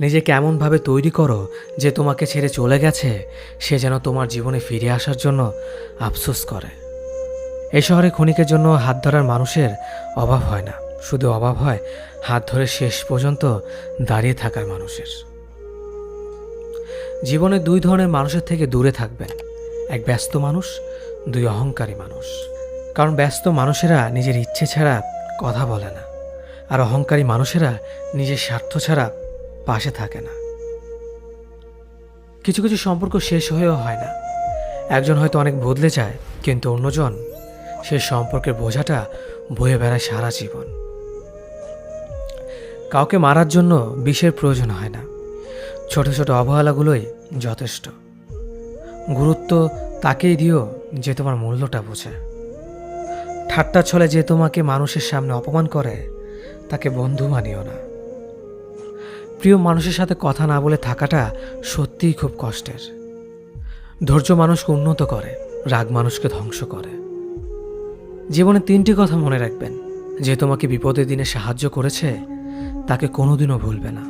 নিজেকে এমনভাবে তৈরি করো যে তোমাকে ছেড়ে চলে গেছে, সে যেন তোমার জীবনে ফিরে আসার জন্য আফসোস করে। এ শহরে ক্ষণিকের জন্য হাত ধরার মানুষের অভাব হয় না। শুধু অভাব হয় হাত ধরে শেষ পর্যন্ত দাঁড়িয়ে থাকার মানুষের। জীবনে দুই ধরনের মানুষের থেকে দূরে থাকবেন। এক ব্যস্ত মানুষ, দুই অহংকারী মানুষ। কারণ ব্যস্ত মানুষেরা নিজের ইচ্ছে ছাড়া কথা বলে না। আর অহংকারী মানুষেরা নিজের স্বার্থ ছাড়া পাশে থাকে না। কিছু কিছু সম্পর্ক শেষ হয়েও হয় না। একজন হয়তো অনেক বদলে যায়, কিন্তু অন্যজন সে সম্পর্কের বোঝাটা বয়ে বেড়ায় সারা জীবন। কাউকে মারার জন্য বিষের প্রয়োজন হয় না। ছোট ছোট অবহেলাগুলোই যথেষ্ট। গুরুত্ব তাকেই দিও যে তোমার মূল্যটা বোঝে। ঠাট্টা ছলে যে তোমাকে মানুষের সামনে অপমান করে, তাকে বন্ধু মানিও না। প্রিয় মানুষের সাথে কথা না বলে থাকাটা সত্যিই খুব কষ্টের। ধৈর্য মানুষকে উন্নত করে, রাগ মানুষকে ধ্বংস করে। জীবনে তিনটি কথা মনে রাখবেন। যে তোমাকে বিপদের দিনে সাহায্য করেছে, তাকে কোনোদিনও ভুলবে না।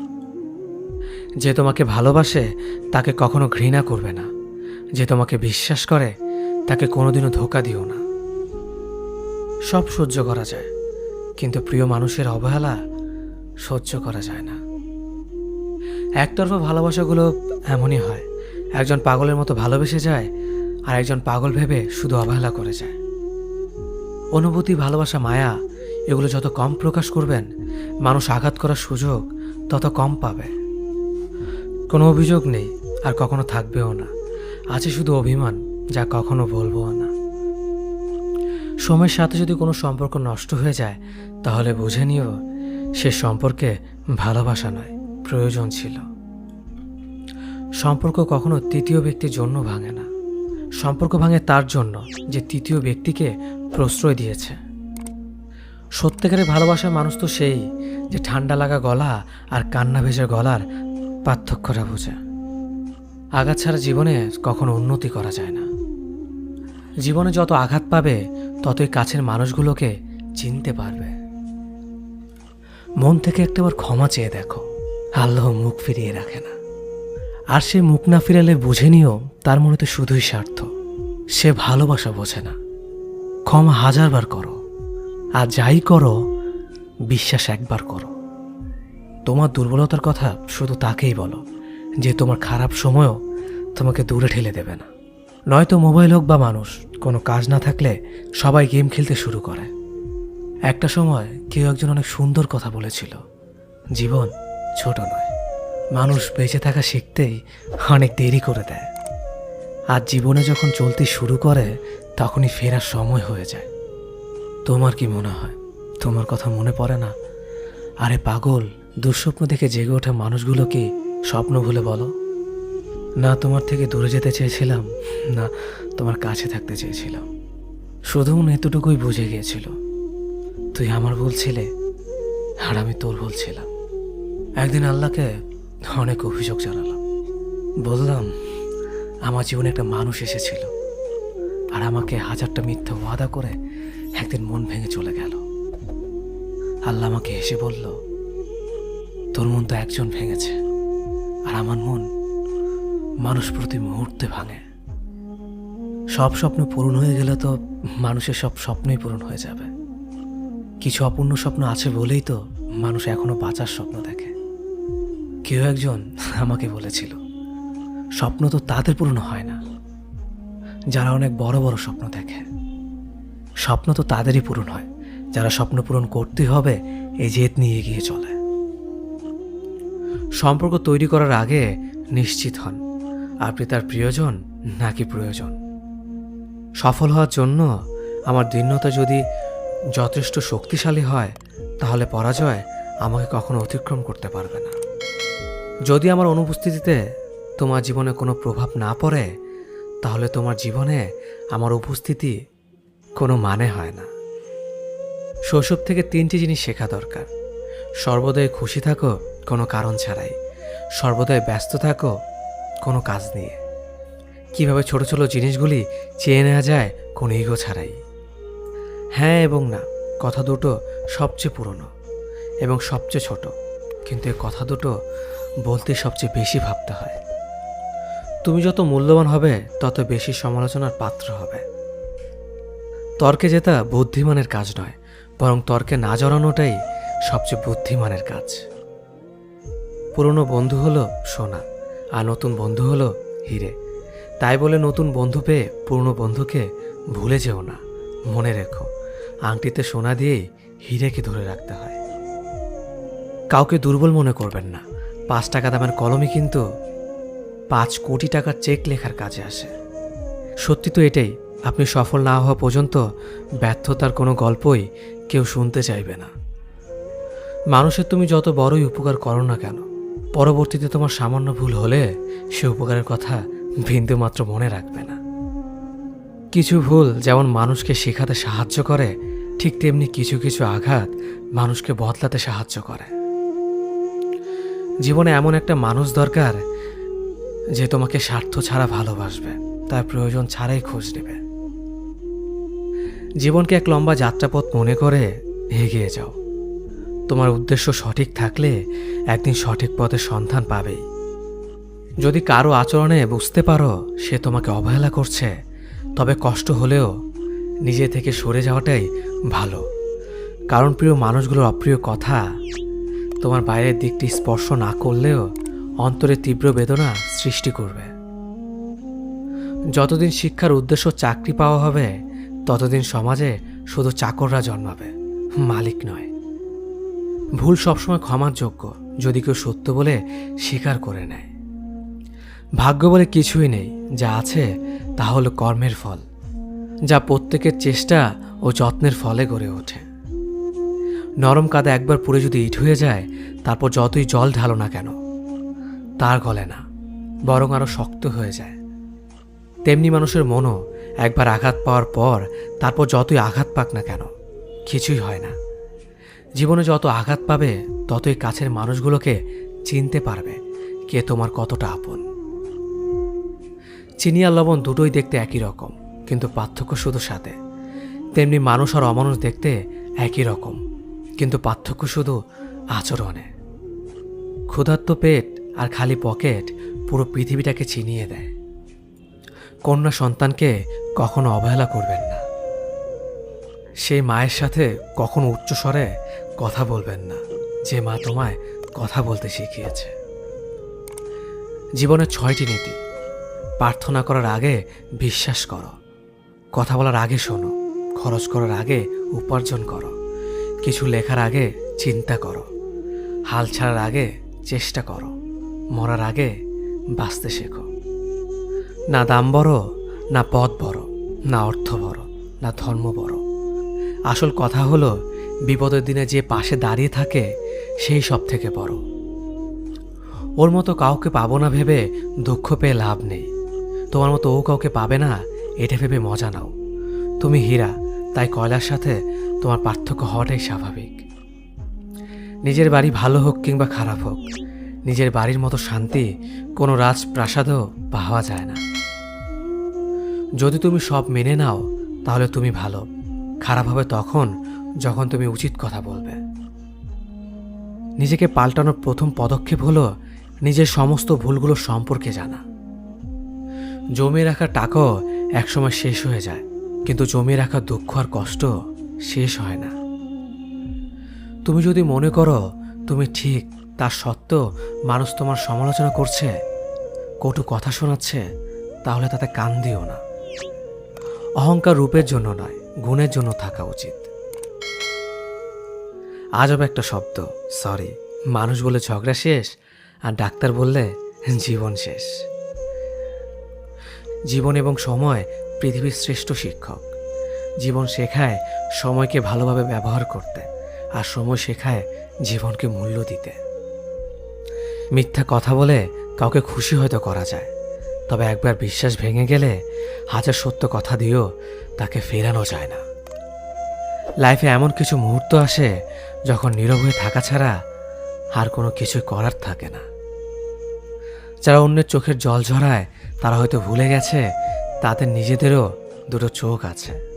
যে তোমাকে ভালোবাসে, তাকে কখনো ঘৃণা করবে না। যে তোমাকে বিশ্বাস করে, তাকে কোনোদিনও ধোকা দিও না। সব সহ্য করা যায়, কিন্তু প্রিয় মানুষের অবহেলা সহ্য করা যায় না। একতরফা ভালোবাসাগুলো এমনই হয়। একজন পাগলের মতো ভালোবেসে যায়, আর একজন পাগল ভেবে শুধু অবহেলা করে যায়। অনুভূতি, ভালোবাসা, মায়া, এগুলো যত কম প্রকাশ করবেন, মানুষ আঘাত করার সুযোগ তত কম পাবে। কোনো অভিযোগ নেই, আর কখনো থাকবেও না। আছে শুধু অভিমান, যা কখনো বলব না। সময়ের সাথে যদি কোনো সম্পর্ক নষ্ট হয়ে যায়, তাহলে বুঝে নিও, সে সম্পর্কে ভালোবাসা নয়। প্রয়োজন ছিল। সম্পর্ক কখনো তৃতীয় ব্যক্তির জন্য ভাঙে না। সম্পর্ক ভাঙে তার জন্য যে তৃতীয় ব্যক্তিকে প্রশ্রয় দিয়েছে। সত্যিকারের ভালোবাসার মানুষ তো সেই যে ঠান্ডা লাগা গলা আর কান্না ভেজা গলার পার্থক্যটা বোঝে। আঘাত ছাড়া জীবনে কখনো উন্নতি করা যায় না। জীবনে যত আঘাত পাবে, ততই কাছের মানুষগুলোকে চিনতে পারবে। মন থেকে একটাবার ক্ষমা চেয়ে দেখো। আল্লাহ মুখ ফিরিয়ে রাখে না। আর সে মুখ না ফিরালে বুঝে নিও তার মনে তো শুধুই স্বার্থ। সে ভালোবাসা বোঝে না। ক্ষমা হাজারবার করো। আর যাই করো, বিশ্বাস একবার করো। তোমার দুর্বলতার কথা শুধু তাকেই বলো, যে তোমার খারাপ সময়ও তোমাকে দূরে ঠেলে দেবে না। নয়তো মোবাইল হোক বা মানুষ, কোনো কাজ না থাকলে সবাই গেম খেলতে শুরু করে। একটা সময় কেউ একজন অনেক সুন্দর কথা বলেছিল। জীবন ছোট নয়। মানুষ বেঁচে থাকা শিখতেই অনেক দেরি করে দেয়। আর জীবনে যখন চলতে শুরু করে, তখনই ফেরার সময় হয়ে যায়। তোমার কি মনে হয়? তোমার কথা মনে পড়ে না? আরে পাগল, দুঃস্বপ্ন দেখে জেগে ওঠা মানুষগুলো কি স্বপ্ন ভুলে বলো? না, তোমার থেকে দূরে যেতে চেয়েছিলাম, না, তোমার কাছে থাকতে চেয়েছিলাম। শুধু মনে এতটুকুই বুঝে গিয়েছিল। তুই আমার বলছিলে আর আমি তোর বলছিলাম একদিন আল্লাহকে অনেক অভিযোগ জানালাম। বললাম, আমার জীবনে একটা মানুষ এসেছিল আর আমাকে হাজারটা মিথ্যা ওয়াদা করে একদিন মন ভেঙে চলে গেল। আল্লাহ আমাকে হেসে বলল, তোর মন তো একজন ভেঙেছে আর আমার মন মানুষ প্রতি মুহূর্তে ভাঙে। সব স্বপ্ন পূরণ হয়ে গেলে তো মানুষের সব স্বপ্নই পূরণ হয়ে যাবে। কিছু অপূর্ণ স্বপ্ন আছে বলেই তো মানুষ এখনও বাঁচার স্বপ্ন দেখে। কেউ একজন আমাকে বলেছিল, স্বপ্ন তো তাদের পূরণ হয় না। যারা অনেক বড় বড় স্বপ্ন দেখে, স্বপ্ন তো তাদেরই পূরণ হয়। যারা স্বপ্ন পূরণ করতে হবে, এই জেদ নিয়ে এগিয়ে চলে। সম্পর্ক তৈরি করার আগে নিশ্চিত হন, আপনি তার প্রিয়জন নাকি প্রয়োজন। সফল হওয়ার জন্য আমার দীর্ণতা যদি যথেষ্ট শক্তিশালী হয়, তাহলে পরাজয় আমাকে কখনো অতিক্রম করতে পারবে না। যদি আমার অনুপস্থিতিতে তোমার জীবনে কোনো প্রভাব না পড়ে, তাহলে তোমার জীবনে আমার উপস্থিতি কোনো মানে হয় না। শৈশব থেকে তিনটি জিনিস শেখা দরকার। সর্বদাই খুশি থাকো, কোনো কারণ ছাড়াই। সর্বদাই ব্যস্ত থাকো, কোনো কাজ নিয়ে। কীভাবে ছোট ছোট জিনিসগুলি চেয়ে নেওয়া যায়, কোনো ইগো ছাড়াই। হ্যাঁ এবং না, কথা দুটো সবচেয়ে পুরনো এবং সবচেয়ে ছোট। কিন্তু এই কথা দুটো বলতে সবচেয়ে বেশি ভাবতে হয়। তুমি যত মূল্যবান হবে, তত বেশি সমালোচনার পাত্র হবে। তর্কে জেতা বুদ্ধিমানের কাজ নয়, বরং তর্কে না জড়ানোটাই সবচেয়ে বুদ্ধিমানের কাজ। পুরনো বন্ধু হলো সোনা, আর নতুন বন্ধু হলো হিরে। তাই বলে নতুন বন্ধু পেয়ে পুরনো বন্ধুকে ভুলে যেও না, মনে রেখো, আংটিতে সোনা দিয়েই হিরেকে ধরে রাখতে হয়। কাউকে দুর্বল মনে করবেন না। পাঁচ টাকা দামের কলমই কিন্তু পাঁচ কোটি টাকার চেক লেখার কাজে আসে। সত্যি তো এটাই, আপনি সফল না হওয়া পর্যন্ত ব্যর্থতার কোনো গল্পই কেউ শুনতে চাইবে না। মানুষের তুমি যত বড়ই উপকার করো না কেন, পরবর্তীতে তোমার সামান্য ভুল হলে সে উপকারের কথা বিন্দু মাত্র মনে রাখবে না। কিছু ভুল যেমন মানুষকে শেখাতে সাহায্য করে, ঠিক তেমনি কিছু কিছু আঘাত মানুষকে বদলাতে সাহায্য করে। জীবনে এমন একটা মানুষ দরকার যে তোমাকে স্বার্থ ছাড়া ভালোবাসবে। তার প্রয়োজন ছাড়াই খোঁজ নেবে। জীবনকে এক লম্বা যাত্রাপথ মনে করে এগিয়ে যাও। তোমার উদ্দেশ্য সঠিক থাকলে একদিন সঠিক পথের সন্ধান পাবেই। যদি কারও আচরণে বুঝতে পারো সে তোমাকে অবহেলা করছে, তবে কষ্ট হলেও নিজে থেকে সরে যাওয়াটাই ভালো। কারণ প্রিয় মানুষগুলোর অপ্রিয় কথা তোমার বাইরের দিকটি স্পর্শ না করলেও অন্তরে তীব্র বেদনা সৃষ্টি করবে। যতদিন শিক্ষার উদ্দেশ্য চাকরি পাওয়া হবে, ততদিন সমাজে শুধু চাকররা জন্মাবে, মালিক নয়। ভুল সবসময় ক্ষমার যোগ্য যদি কেউ সত্য বলে স্বীকার করে নেয়। ভাগ্য বলে কিছুই নেই, যা আছে তা হলো কর্মের ফল, যা প্রত্যেকের চেষ্টা ও যত্নের ফলে গড়ে ওঠে। নরম কাদা একবার পুড়ে যদি ইট হয়ে যায়, তারপর যতই জল ঢালো না কেন, তার গলে না, বরং আরও শক্ত হয়ে যায়। তেমনি মানুষের মনও একবার আঘাত পাওয়ার পর, তারপর যতই আঘাত পাক না কেন, কিছুই হয় না। জীবনে যত আঘাত পাবে, ততই কাছের মানুষগুলোকে চিনতে পারবে কে তোমার কতটা আপন। চিনি আর লবণ দুটোই দেখতে একই রকম, কিন্তু পার্থক্য শুধু সাথে। তেমনি মানুষ আর অমানুষ দেখতে একই রকম। কিন্তু পার্থক্য শুধু আচরণে। ক্ষুধার্ত পেট আর খালি পকেট পুরো পৃথিবীটাকে চিনিয়ে দেয়। কন্যা সন্তানকে কখনো অবহেলা করবেন না। সেই মায়ের সাথে কখনো উচ্চস্বরে কথা বলবেন না। যে মা তোমায় কথা বলতে শিখিয়েছে। জীবনের ছয়টি নীতি। প্রার্থনা করার আগে বিশ্বাস করো। কথা বলার আগে শোনো। খরচ করার আগে উপার্জন করো। কিছু লেখার আগে চিন্তা করো। হাল ছাড়ার আগে চেষ্টা করো। মরার আগে বাঁচতে শেখো। না দাম বড়, না পদ বড়, না অর্থ বড়, না ধর্ম বড়। আসল কথা হলো, বিপদের দিনে যে পাশে দাঁড়িয়ে থাকে, সেই সব থেকে বড়। ওর মতো কাউকে পাবো না ভেবে দুঃখ পেয়ে লাভ নেই। তোমার মতো ও কাউকে পাবে না, এটা ভেবে মজা নাও। তুমি হীরা তাই কয়লার সাথে তোমার পার্থক্য হওয়াটাই স্বাভাবিক। নিজের বাড়ি ভালো হোক কিংবা খারাপ হোক, নিজের বাড়ির মতো শান্তি কোনো রাজপ্রাসাদও পাওয়া যায় না। যদি তুমি সব মেনে নাও, তাহলে তুমি ভালো। খারাপ হবে তখন যখন তুমি উচিত কথা বলবে। নিজেকে পাল্টানোর প্রথম পদক্ষেপ হলো নিজের সমস্ত ভুলগুলো সম্পর্কে জানা। জমিয়ে রাখা টাকাও একসময় শেষ হয়ে যায়। কিন্তু জমিয়ে রাখা দুঃখ আর কষ্ট শেষ হয় না। তুমি যদি মনে করো তুমি ঠিক তার সত্ত্বেও মানুষ তোমার সমালোচনা করছে, কটু কথা শোনাচ্ছে, তাহলে তাতে কান দিও না। অহংকার রূপের জন্য নয়, গুণের জন্য থাকা উচিত। আজব একটা শব্দ, সরি, মানুষ বলে ঝগড়া শেষ আর ডাক্তার বললে জীবন শেষ। জীবন এবং সময় পৃথিবীর শ্রেষ্ঠ শিক্ষক। জীবন শেখায় সময়কে ভালোভাবে ব্যবহার করতে আর সময় শেখায় জীবনকে মূল্য দিতে। মিথ্যা কথা বলে কাউকে খুশি হয়তো করা যায়, তবে একবার বিশ্বাস ভেঙে গেলে হাজার সত্য কথা দিয়েও তাকে ফেরানো যায় না। লাইফে এমন কিছু মুহূর্ত আসে যখন নীরব হয়ে থাকা ছাড়া আর কোনো কিছু করার থাকে না। যারা অন্যের চোখের জল ঝরায়, তারা হয়তো ভুলে গেছে তাদের নিজেদেরও দুটো চোখ আছে।